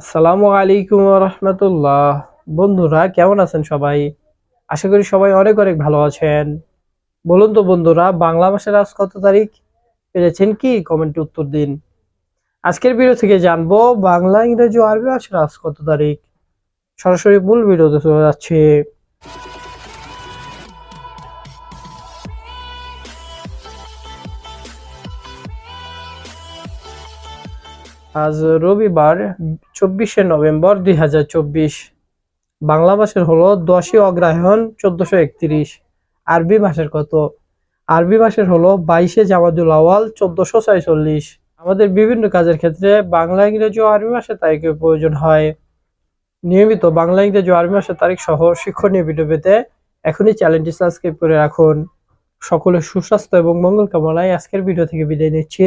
আসসালামু আলাইকুম রহমতুল্লাহ বন্ধুরা, কেমন আছেন সবাই? আশা করি সবাই অনেক অনেক ভালো আছেন। বলুন তো বন্ধুরা, বাংলা মাসের আজ কত তারিখ? পেরেছেন কি? কমেন্টে উত্তর দিন। আজকের ভিডিও থেকে জানব, বাংলা, ইংরেজি আরবি মাসের আজ কত তারিখ? সরাসরি মূল ভিডিওতে চলে যাচ্ছে। আজ রবিবার, চব্বিশে নভেম্বর দুই হাজার চব্বিশ। বাংলা মাসের হলো দশই অগ্রহায়ণ চোদ্দশো একত্রিশ। আরবি মাসের কত? আরবি মাসের হলো বাইশে জামাদুল আওয়াল চোদ্দশো ছয়চল্লিশ। আমাদের বিভিন্ন কাজের ক্ষেত্রে বাংলা, ইংরেজি ও আরবি মাসের তারিখের প্রয়োজন হয়। নিয়মিত বাংলা, ইংরেজি ও আরবি মাসের তারিখ সহ শিক্ষণীয় ভিডিও পেতে এখনই চ্যানেলটি সাবস্ক্রাইব করে রাখুন। সকলের সুস্বাস্থ্য এবং মঙ্গল কামনায় আজকের ভিডিও থেকে বিদায় নিচ্ছি।